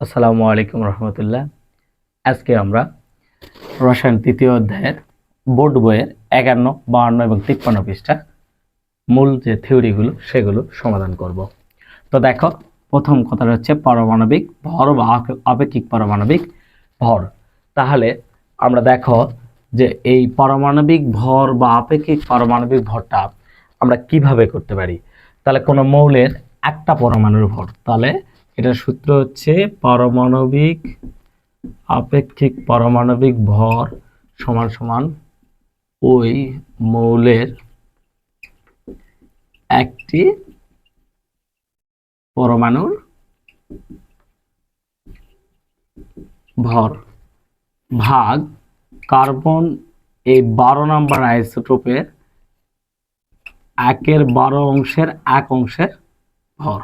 আসসালামু আলাইকুম রহমতুল্লাহ। আজকে আমরা রসায়ন তৃতীয় অধ্যায়ের বোর্ড বইয়ের একান্ন, বাহান্ন এবং তিপ্পান্ন পৃষ্ঠা মূল যে থিওরিগুলো সেগুলো সমাধান করব। তো দেখো, প্রথম কথাটা হচ্ছে পারমাণবিক ভর বা আপ- আপেক্ষিক পারমাণবিক ভর। তাহলে আমরা দেখো যে এই পারমাণবিক ভর বা আপেক্ষিক পারমাণবিক ভরটা আমরা কীভাবে করতে পারি? তাহলে কোনো মৌলের একটা পরমাণুর ভর, তাহলে এটার সূত্র হচ্ছে পারমাণবিক আপেক্ষিক পারমাণবিক ভর সমান সমান ওই মৌলের একটি পরমাণুর ভর ভাগ কার্বন এই বারো নম্বর আইসোটোপের একের বারো অংশের এক অংশের ভর।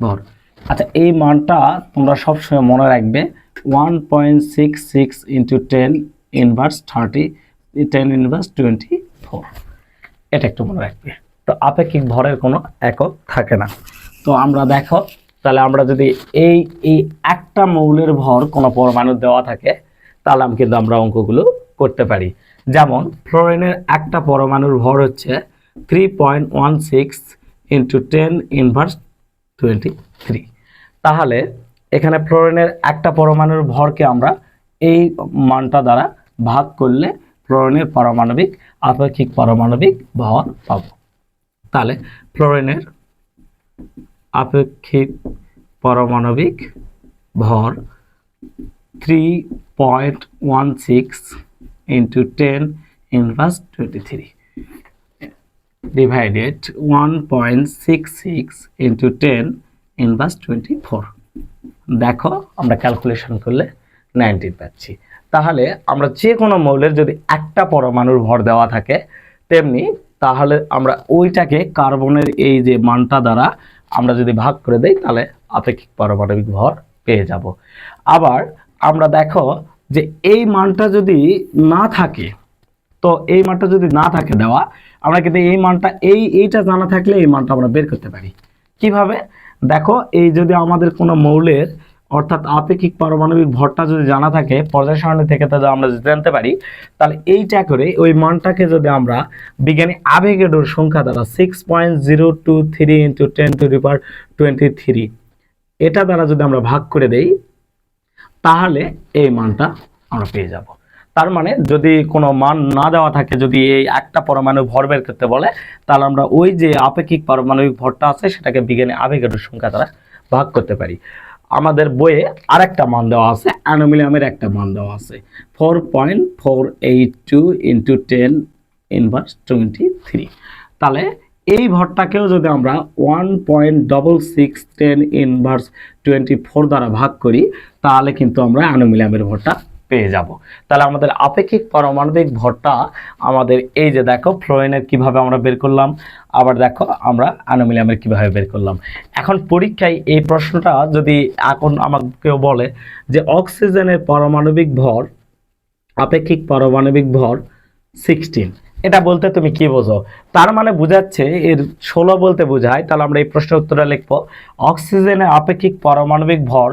ভর আচ্ছা এই মানটা তোমরা সবসময় মনে রাখবে one point six six into ten inverse thirty ten inverse twenty four এটা একটু মনে রাখবে। তো আপেক্ষিক ভরের কোনো একক থাকে না। তো আমরা দেখো, তাহলে আমরা যদি এই এই একটা মৌলের ভর কোনো পরমাণু দেওয়া থাকে, তাহলে আমি কিন্তু আমরা অঙ্কগুলো করতে পারি। যেমন, ফ্লোরিনের একটা পরমাণুর ভর হচ্ছে three point one six into ten inverse twenty three তাহলে এখানে ফ্লোরিনের একটা পরমাণুর ভরকে আমরা এই মানটা দ্বারা ভাগ করলে ফ্লোরিনের পারমাণবিক আপেক্ষিক পারমাণবিক ভর পাব। তাহলে ফ্লোরিনের আপেক্ষিক পারমাণবিক ভর three point one six into ten inverse twenty three divided 1.66 into 10 inverse 24 দেখো, আমরা ক্যালকুলেশন করলে 19 পাচ্ছি। তাহলে আমরা যে কোনো মৌলের যদি একটা পরমাণুর ভর দেওয়া থাকে, তেমনি তাহলে আমরা ওইটাকে কার্বনের এই যে মানটা দ্বারা আমরা যদি ভাগ করে দেই, তাহলে আপেক্ষিক পারমাণবিক ভর পেয়ে যাব। আবার আমরা দেখো যে এই মানটা যদি না থাকে তো এই মানটা যদি না থাকে দেওয়া, আমরা কিন্তু এই মানটা, এই, এইটা জানা থাকলে এই মানটা আমরা বের করতে পারি। কীভাবে? দেখো, এই যদি আমাদের কোনো মৌলের, অর্থাৎ আপেক্ষিক পারমাণবিক ভরটা যদি জানা থাকে, পর্যায় সারণী থেকে তাহলে আমরা যদি জানতে পারি, তাহলে এইটা করে ওই মানটাকে যদি আমরা বিজ্ঞানী আবেগেডোর সংখ্যা দ্বারা six point zero two three into ten to power twenty three এটা দ্বারা যদি আমরা ভাগ করে দেই, তাহলে এই মানটা আমরা পেয়ে যাব। তার মানে যদি কোনো মান না দেওয়া থাকে, যদি এই একটা পরমাণু ভর বের করতে বলে, তাহলে আমরা ওই যে আপেক্ষিক পারমাণবিক ভরটা আছে, সেটাকে বিজ্ঞানী আবেগের সংখ্যা দ্বারা ভাগ করতে পারি। আমাদের বইয়ে আরেকটা মান দেওয়া আছে, অ্যানোমিলিয়ামের একটা মান দেওয়া আছে। Four point four eight two into ten inverse twenty three তাহলে এই ভরটাকেও যদি আমরা one point double six ten inverse twenty four দ্বারা ভাগ করি, তাহলে কিন্তু আমরা অ্যানোমিলিয়ামের ভরটা পেয়ে যাব। তাহলে আমাদের আপেক্ষিক পারমাণবিক ভরটা আমাদের এই যে দেখো, ফ্লোরিনের কীভাবে আমরা বের করলাম, আবার দেখো আমরা অ্যানোমিলিয়ামের কীভাবে বের করলাম। এখন পরীক্ষায় এই প্রশ্নটা যদি এখন আমাকেও বলে যে অক্সিজেনের পারমাণবিক ভর, আপেক্ষিক পারমাণবিক ভর সিক্সটিন। এটা বলতে তুমি কি বোঝো? তার মানে বোঝাচ্ছে এর ষোলো বলতে বোঝায়, তাহলে আমরা এই প্রশ্নের উত্তরটা লিখব। অক্সিজেনের আপেক্ষিক পারমাণবিক ভর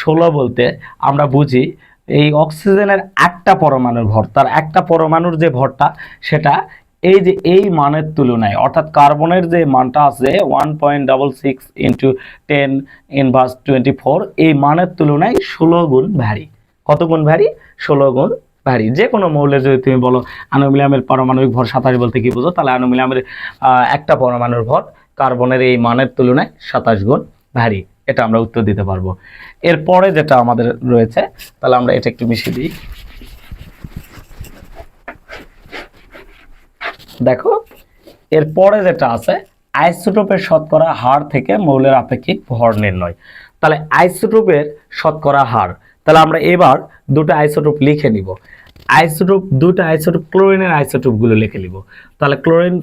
ষোলো বলতে আমরা বুঝি এই অক্সিজেনের একটা পরমাণুর ভর তার একটা পরমাণুর যে ভরটা সেটা এই যে এই মানের তুলনায় অর্থাৎ কার্বনের যে মানটা আছে one point double six into ten inverse twenty four এই মানের তুলনায় ষোলো গুণ ভারী। কত গুণ ভারী? ষোলো গুণ ভারী। যে কোনো মৌলের যদি তুমি বলো অ্যানোমিলিয়ামের পারমাণবিক ভর সাতাশ বলতে কি বোঝো? তাহলে অ্যানোমিলিয়ামের আহ, একটা পরমাণুর ভর কার্বনের এই মানের তুলনায় সাতাশ গুণ ভারী। এটা আমরা উত্তর দিতে পারব। এরপরে যেটা আমাদের রয়েছে, তাহলে আমরা এটা একটু মিশিয়ে দিই। দেখো, এরপরে যেটা আছে, আইসোটোপের শতকরা হার থেকে মৌলের আপেক্ষিক ভর নির্ণয়। তাহলে আইসোটোপের শতকরা হার, তাহলে আমরা এবার দুটো আইসোটোপ লিখে নিব। আইসোটোপ, দুটো আইসোটোপ, ক্লোরিনের আইসোটোপগুলো লিখে নিব। তাহলে ক্লোরিন,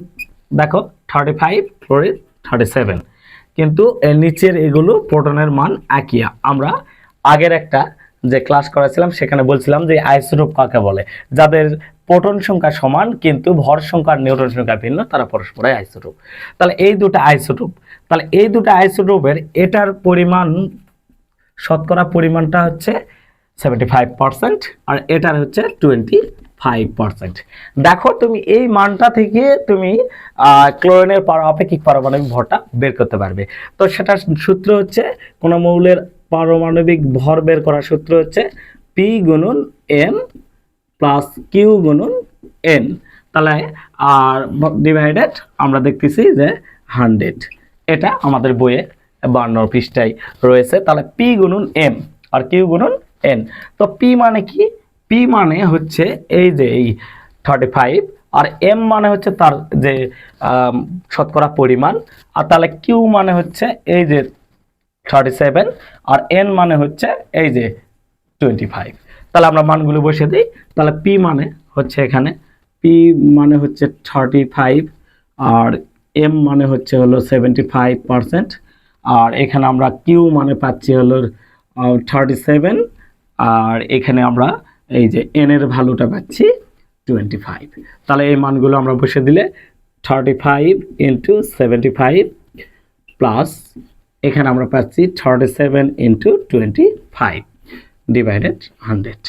দেখো thirty five chlorine thirty seven কিন্তু এর নিচের এগুলো প্রোটনের মান একই। আমরা আগের একটা যে ক্লাস করেছিলাম, সেখানে বলছিলাম যে আইসোটোপ কাকে বলে? যাদের প্রোটন সংখ্যা সমান, কিন্তু ভর সংখ্যা আর নিউট্রন সংখ্যা ভিন্ন, তারা পরস্পরই আইসোটোপ তাহলে এই দুটো আইসোটোপ তাহলে এই দুটো আইসোটোপের এটার পরিমাণ, শতকরা পরিমাণটা হচ্ছে সেভেন্টি ফাইভ পার্সেন্ট আর এটার হচ্ছে টোয়েন্টি ফাইভ পার্সেন্ট দেখো, তুমি এই মানটা থেকে তুমি ক্লোরিনের আপেক্ষিক পারমাণবিক ভরটা বের করতে পারবে। তো সেটার সূত্র হচ্ছে, কোনো মৌলের পারমাণবিক ভর বের করার সূত্র হচ্ছে পি গুণন এম প্লাস কিউ গুণন এন তাহলে, আর ডিভাইডেড আমরা দেখতেছি যে হান্ড্রেড এটা আমাদের বইয়ে বান্ন পৃষ্ঠায় রয়েছে। তাহলে পি গুণন এম আর কিউ গুণন এন তো পি মানে কি? পি মানে হচ্ছে এই যে এই থার্টি ফাইভ আর এম মানে হচ্ছে তার যে শতকরা পরিমাণ। আর তাহলে কিউ মানে হচ্ছে এই যে থার্টি সেভেন আর এন মানে হচ্ছে এই যে টোয়েন্টি ফাইভ তাহলে আমরা মানগুলো বসে দিই। তাহলে পি মানে হচ্ছে এখানে পি মানে হচ্ছে থার্টি ফাইভ আর এম মানে হচ্ছে হলো সেভেন্টি ফাইভ পারসেন্ট আর এখানে আমরা কিউ মানে পাচ্ছি হলো থার্টি সেভেন আর এখানে আমরা এই যে এন এর ভ্যালুটা পাচ্ছি টোয়েন্টি ফাইভ তাহলে এই মানগুলো আমরা বসে দিলে thirty five into seventy five plus এখানে আমরা পাচ্ছি thirty seven into twenty five divided hundred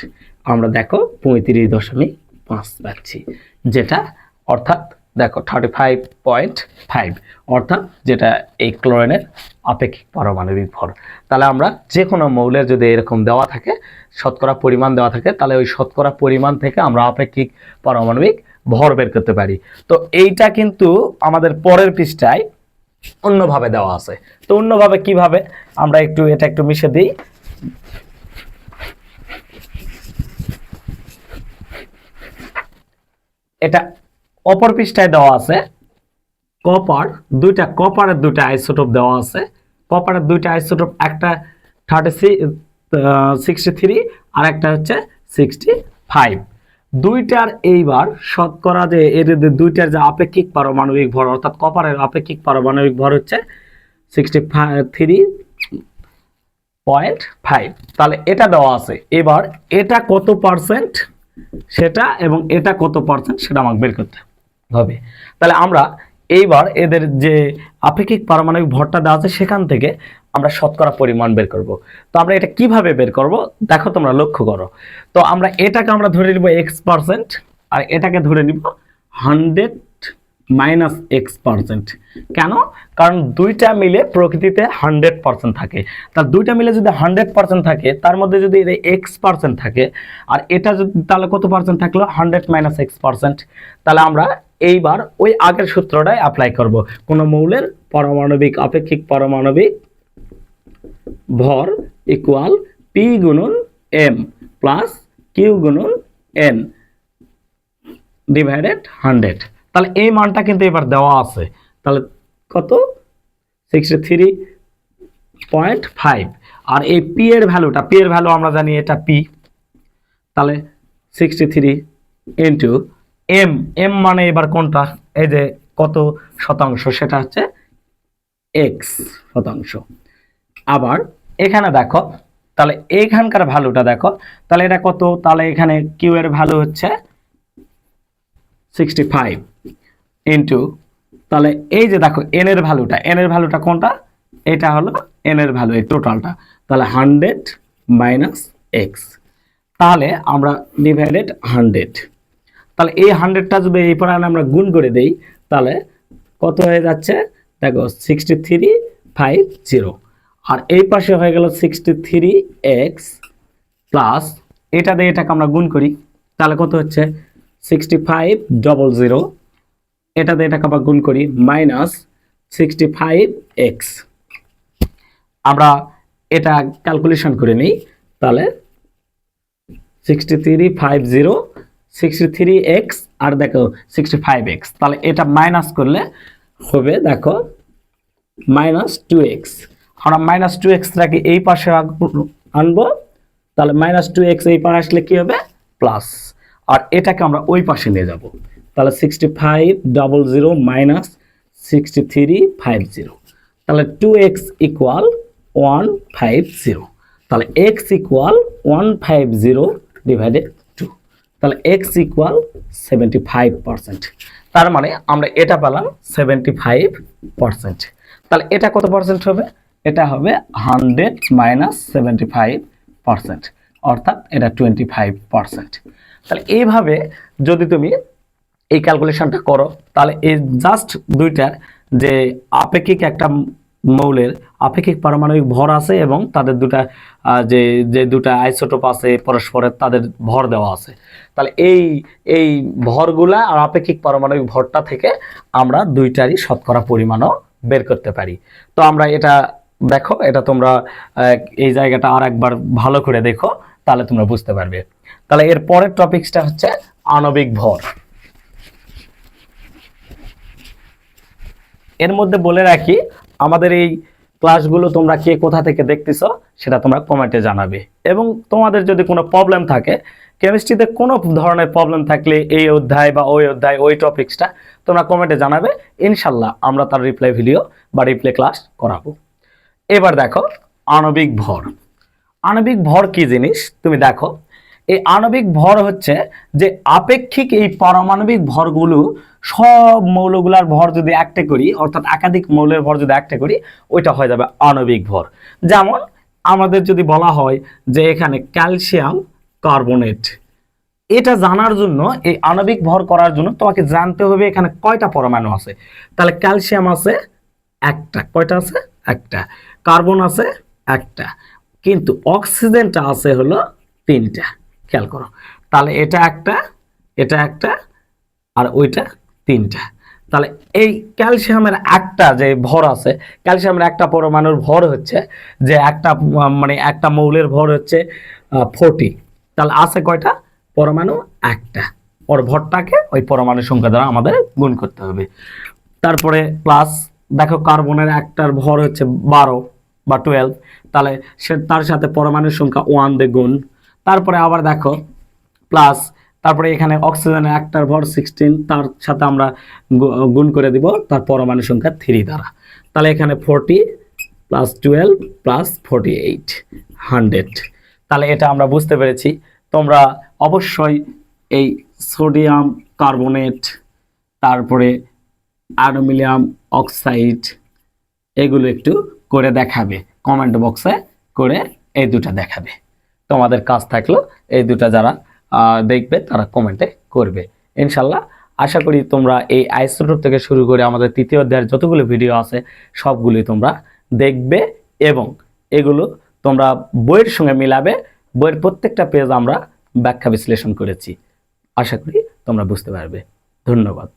আমরা দেখো পঁয়ত্রিশ দশমিক পাঁচ পাচ্ছি, যেটা অর্থাৎ দেখো থার্টি ফাইভ পয়েন্ট ফাইভ অর্থাৎ যেটা এই ক্লোরিনের আপেক্ষিক পারমাণবিক ভর। তাহলে আমরা যে কোনো মৌলের যদি এরকম দেওয়া থাকে, শতকরা পরিমাণ দেওয়া থাকে, তাহলে ওই শতকরা পরিমাণ থেকে আমরা আপেক্ষিক পারমাণবিক ভর বের করতে পারি। তো এইটা কিন্তু আমাদের পরের পৃষ্ঠায় অন্যভাবে দেওয়া আছে। তো অন্যভাবে কীভাবে? আমরা একটু এটা একটু মিশে দিই। এটা অপর পৃষ্ঠায় দেওয়া আছে। কপার দুইটা কপারের দুইটা আইসোটোপ দেওয়া আছে। কপারের দুইটা আইসোটোপ একটা থার্টি সিক্সটি থ্রি আর একটা হচ্ছে সিক্সটি ফাইভ দুইটার এইবার শতকরা যে এর দুইটার যে আপেক্ষিক পারমাণবিক ভর, অর্থাৎ কপারের আপেক্ষিক পারমাণবিক ভর হচ্ছে সিক্সটি থ্রি পয়েন্ট ফাইভ তাহলে এটা দেওয়া আছে। এবার এটা কত পার্সেন্ট সেটা এবং এটা কত পার্সেন্ট সেটা আমাকে বের করতে হবে। তাহলে আমরা এইবার এদের যে আপেক্ষিক পারমাণবিক ভরটা দেওয়া আছে সেখান থেকে আমরা শতকরা পরিমাণ বের করব। তো আমরা এটা কীভাবে বের করব? দেখো তোমরা লক্ষ্য করো। তো আমরা এটাকে আমরা ধরে নিব এক্স পার্সেন্ট আর এটাকে ধরে নিব হান্ড্রেড মাইনাস এক্স পার্সেন্ট কেন? কারণ দুইটা মিলে প্রকৃতিতে হান্ড্রেড পার্সেন্ট থাকে। তার দুইটা মিলে যদি হান্ড্রেড পার্সেন্ট থাকে, তার মধ্যে যদি এক্স পার্সেন্ট থাকে, আর এটা যদি তাহলে কত পার্সেন্ট থাকল? হান্ড্রেড মাইনাস এক্স পার্সেন্ট তাহলে আমরা এইবার ওই আগের সূত্রটাই অ্যাপ্লাই করব। কোনো মৌলের পারমাণবিক আপেক্ষিক পারমাণবিক ভর ইকুয়াল পি গুণন এম প্লাস কিউ গুণন এন ডিভাইডেড হান্ড্রেড তাহলে এই মানটা কিন্তু এবার দেওয়া আছে। তাহলে কত? সিক্সটি থ্রি পয়েন্ট ফাইভ আর এই পি এর ভ্যালুটা পি এর ভ্যালু আমরা জানি এটা পি তাহলে sixty three into M M মানে এবার কোনটা? এই যে কত শতাংশ? সেটা হচ্ছে এক্স শতাংশ। আবার এখানে দেখো, তাহলে এইখানকার ভ্যালুটা দেখো, তাহলে এটা কত? তাহলে এখানে কিউ এর ভ্যালু হচ্ছে সিক্সটি ফাইভ ইন্টু তাহলে এই যে দেখো এন এর ভ্যালুটা এন এর ভ্যালুটা কোনটা? এটা হলো এন এর ভ্যালু এই টোটালটা তাহলে হান্ড্রেড মাইনাস এক্স তাহলে আমরা ডিভাইডেড হান্ড্রেড তাহলে এই হান্ড্রেডটা যদি এই পরিমাণে আমরা গুণ করে দেই, তাহলে কত হয়ে যাচ্ছে? দেখো সিক্সটি থ্রি ফাইভ জিরো আর এই পাশে হয়ে গেল সিক্সটি থ্রি এক্স প্লাস এটা দিয়ে এটাকে আমরা গুণ করি, তাহলে কত হচ্ছে? সিক্সটি ফাইভ ডবল জিরো এটা দিয়ে এটাকে আমরা গুণ করি মাইনাস সিক্সটি ফাইভ এক্স আমরা এটা ক্যালকুলেশন করে নিই, তাহলে sixty three five zero sixty three X আর দেখো সিক্সটি ফাইভ এক্স তাহলে এটা মাইনাস করলে হবে দেখো মাইনাস টু এক্স আমরা মাইনাস টু এক্সটাকে এই পাশে আনব, তাহলে মাইনাস টু এক্স এই পাশে আসলে কি হবে? প্লাস আর এটাকে আমরা ওই পাশে নিয়ে যাব। তাহলে sixty five double zero minus sixty three five zero তাহলে two X equal one five zero তাহলে X equal one five zero divided তাহলে X equal seventy five percent তার মানে আমরা এটা পেলাম সেভেন্টি ফাইভ পার্সেন্ট তাহলে এটা কত পার্সেন্ট হবে? এটা হবে hundred minus seventy five percent অর্থাৎ এটা টোয়েন্টি ফাইভ পার্সেন্ট তাহলে এইভাবে যদি তুমি এই ক্যালকুলেশনটা করো, তাহলে এই জাস্ট দুইটার যে আপেক্ষিক একটা মৌলের আপেক্ষিক পারমাণবিক ভর আছে এবং তাদের দুটা যে যে দুটা আইসোটোপ আছে পরস্পরের তাদের ভর দেওয়া আছে। তাহলে এই এই ভরগুলা আর আপেক্ষিক পারমাণবিক ভরটা থেকে আমরা দুইটারই শতকরা পরিমাণও বের করতে পারি। তো আমরা এটা দেখো, এটা তোমরা এই জায়গাটা আর একবার ভালো করে দেখো, তাহলে তোমরা বুঝতে পারবে। তাহলে এর পরের টপিকসটা হচ্ছে আণবিক ভর। এর মধ্যে বলে রাখি আমাদের এই ক্লাসগুলো তোমরা কে কোথা থেকে দেখতেছো, সেটা তোমরা কমেন্টে জানাবে। এবং তোমাদের যদি কোনো প্রবলেম থাকে কেমিস্ট্রিতে কোনো ধরনের প্রবলেম থাকলে এই অধ্যায় বা ওই অধ্যায়, ওই টপিক্সটা তোমরা কমেন্টে জানাবে। ইনশাল্লাহ আমরা তার রিপ্লাই ভিডিও বা রিপ্লে ক্লাস করাবো। এবার দেখো, আণবিক ভর। আণবিক ভর কি জিনিস? তুমি দেখো এই আণবিক ভর হচ্ছে যে আপেক্ষিক এই পারমাণবিক ভরগুলো সব মৌলগুলার ভর যদি একটা করি, অর্থাৎ একাধিক মৌলের ভর যদি একটা করি, ওইটা হয়ে যাবে আণবিক ভর। যেমন আমাদের যদি বলা হয় যে এখানে ক্যালসিয়াম কার্বনেট, এটা জানার জন্য, এই আণবিক ভর করার জন্য তোমাকে জানতে হবে এখানে কয়টা পরমাণু আছে। তাহলে ক্যালসিয়াম আছে একটা, কয়টা আছে? একটা। কার্বন আছে একটা। কিন্তু অক্সিজেনটা আছে হলো তিনটা। খেয়াল করো। তাহলে এটা একটা এটা একটা, আর ওইটা তিনটা। তাহলে এই ক্যালসিয়ামের একটা যে ভর আছে, ক্যালসিয়ামের একটা পরমাণুর ভর হচ্ছে যে একটা মানে একটা মৌলের ভর হচ্ছে ফোরটি তাহলে আছে কয়টা? পরমাণু একটা। ওর ভরটাকে ওই পরমাণু সংখ্যা দ্বারা আমাদের গুণ করতে হবে। তারপরে প্লাস দেখো কার্বনের একটার ভর হচ্ছে বারো বা টুয়েলভ তাহলে সে, তার সাথে পরমাণুর সংখ্যা ওয়ান দিয়ে গুণ তারপরে আবার দেখো প্লাস তারপরে এখানে অক্সিজেনের একটার ভর সিক্সটিন তার সাথে আমরা গুণ করে দিব তার পরমাণু সংখ্যা থ্রি দ্বারা। তাহলে এখানে forty plus twelve plus forty eight hundred তাহলে এটা আমরা বুঝতে পেরেছি। তোমরা অবশ্যই এই সোডিয়াম কার্বনেট তারপরে অ্যালুমিনিয়াম অক্সাইড এগুলো একটু করে দেখাবে। কমেন্ট বক্সে করে এই দুটো দেখাবে। তোমাদের কাজ থাকল, এই দুটো যারা দেখবে তারা কমেন্টে করবে। ইনশাল্লাহ, আশা করি তোমরা এই আইসোটোপ থেকে শুরু করে আমাদের তৃতীয় অধ্যায়ের যতগুলো ভিডিও আছে, সবগুলি তোমরা দেখবে এবং এগুলো তোমরা বইয়ের সঙ্গে মিলাবে। বইয়ের প্রত্যেকটা পেজ আমরা ব্যাখ্যা বিশ্লেষণ করেছি। আশা করি তোমরা বুঝতে পারবে। ধন্যবাদ।